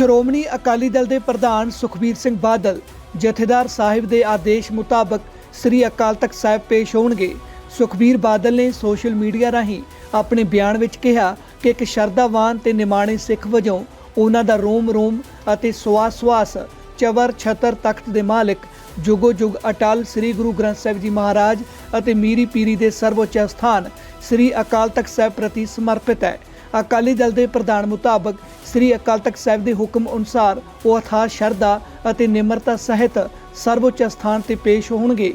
ਸ਼੍ਰੋਮਣੀ ਅਕਾਲੀ ਦਲ ਦੇ ਪ੍ਰਧਾਨ ਸੁਖਬੀਰ ਸਿੰਘ ਬਾਦਲ, ਜਥੇਦਾਰ ਸਾਹਿਬ ਦੇ ਆਦੇਸ਼ ਮੁਤਾਬਕ ਸ੍ਰੀ ਅਕਾਲ ਤਖਤ ਸਾਹਿਬ ਪੇਸ਼ ਹੋਣਗੇ। ਸੁਖਬੀਰ ਬਾਦਲ ਨੇ ਸੋਸ਼ਲ ਮੀਡੀਆ ਰਾਹੀਂ ਆਪਣੇ ਬਿਆਨ ਵਿੱਚ ਕਿਹਾ ਕਿ ਇੱਕ ਸ਼ਰਧਾਵਾਨ ਤੇ ਨਿਮਾਣੇ ਸਿੱਖ ਵਜੋਂ ਉਹਨਾਂ ਦਾ ਰੋਮ ਰੋਮ ਅਤੇ ਸਵਾਸ ਸਵਾਸ ਚਵਰ ਛਤਰ ਤਖਤ ਦੇ ਮਾਲਕ, ਜੁਗੋ ਜੁਗ ਅਟਲ ਸ੍ਰੀ ਗੁਰੂ ਗ੍ਰੰਥ ਸਾਹਿਬ ਜੀ ਮਹਾਰਾਜ ਅਤੇ ਮੀਰੀ ਪੀਰੀ ਦੇ ਸਰਵਉੱਚ ਸਥਾਨ ਸ੍ਰੀ ਅਕਾਲ ਤਖਤ ਸਾਹਿਬ ਪ੍ਰਤੀ ਸਮਰਪਿਤ ਹੈ। ਅਕਾਲੀ ਦਲ ਦੇ ਪ੍ਰਧਾਨ ਮੁਤਾਬਕ ਸ੍ਰੀ ਅਕਾਲ ਤਖਤ ਸਾਹਿਬ ਦੇ ਹੁਕਮ ਅਨੁਸਾਰ ਉਹ ਅਥਾਰ ਸ਼ਰਧਾ ਅਤੇ ਨਿਮਰਤਾ ਸਹਿਤ ਸਰਵਉੱਚ ਸਥਾਨ ਤੇ ਪੇਸ਼ ਹੋਣਗੇ।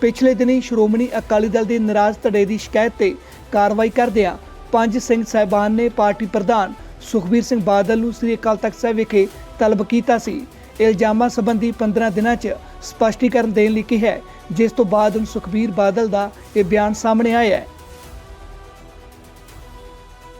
ਪਿਛਲੇ ਦਿਨੀ ਸ਼੍ਰੋਮਣੀ ਅਕਾਲੀ ਦਲ ਦੇ ਨਾਰਾਜ਼ ਧੜੇ ਦੀ ਸ਼ਿਕਾਇਤ ਤੇ ਕਾਰਵਾਈ ਕਰਦਿਆਂ ਪੰਜ ਸਿੰਘ ਸਾਹਿਬਾਨ ਨੇ ਪਾਰਟੀ ਪ੍ਰਧਾਨ ਸੁਖਬੀਰ ਸਿੰਘ ਬਾਦਲ ਨੂੰ ਸ੍ਰੀ ਅਕਾਲ ਤਖਤ ਸਾਹਿਬ ਵਿਖੇ ਤਲਬ ਕੀਤਾ ਸੀ। ਇਲਜ਼ਾਮਾਂ ਸੰਬੰਧੀ 15 ਦਿਨਾਂ 'ਚ ਸਪਸ਼ਟੀਕਰਨ ਦੇਣ ਲਈ ਕਿਹਾ ਹੈ, ਜਿਸ ਤੋਂ ਬਾਅਦ ਹੁਣ ਸੁਖਬੀਰ ਬਾਦਲ ਦਾ ਇਹ ਬਿਆਨ ਸਾਹਮਣੇ ਆਇਆ ਹੈ।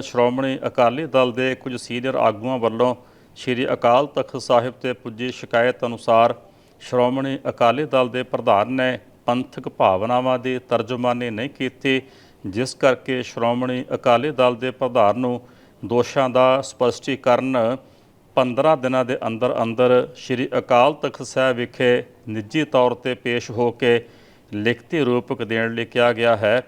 ਸ਼੍ਰੋਮਣੀ ਅਕਾਲੀ ਦਲ ਦੇ ਕੁਝ ਸੀਨੀਅਰ ਆਗੂਆਂ ਵੱਲੋਂ ਸ੍ਰੀ ਅਕਾਲ ਤਖਤ ਸਾਹਿਬ ਤੇ ਪੁੱਜੀ ਸ਼ਿਕਾਇਤ ਅਨੁਸਾਰ ਸ਼੍ਰੋਮਣੀ ਅਕਾਲੀ ਦਲ ਦੇ ਪ੍ਰਧਾਨ ਨੇ ਪੰਥਕ ਭਾਵਨਾਵਾਂ ਦੀ ਤਰਜਮਾਨੀ ਨਹੀਂ ਕੀਤੀ ਜਿਸ ਕਰਕੇ ਸ਼੍ਰੋਮਣੀ ਅਕਾਲੀ ਦਲ ਦੇ ਪ੍ਰਧਾਨ ਨੂੰ ਦੋਸ਼ਾਂ ਦਾ ਸਪਸ਼ਟੀਕਰਨ 15 ਦਿਨਾਂ ਦੇ ਅੰਦਰ ਅੰਦਰ ਸ੍ਰੀ ਅਕਾਲ ਤਖਤ ਸਾਹਿਬ ਵਿਖੇ ਨਿੱਜੀ ਤੌਰ ਤੇ ਪੇਸ਼ ਹੋ ਕੇ ਲਿਖਤੀ ਰੂਪਕ ਦੇਣ ਲਈ ਕਿਹਾ ਗਿਆ ਹੈ।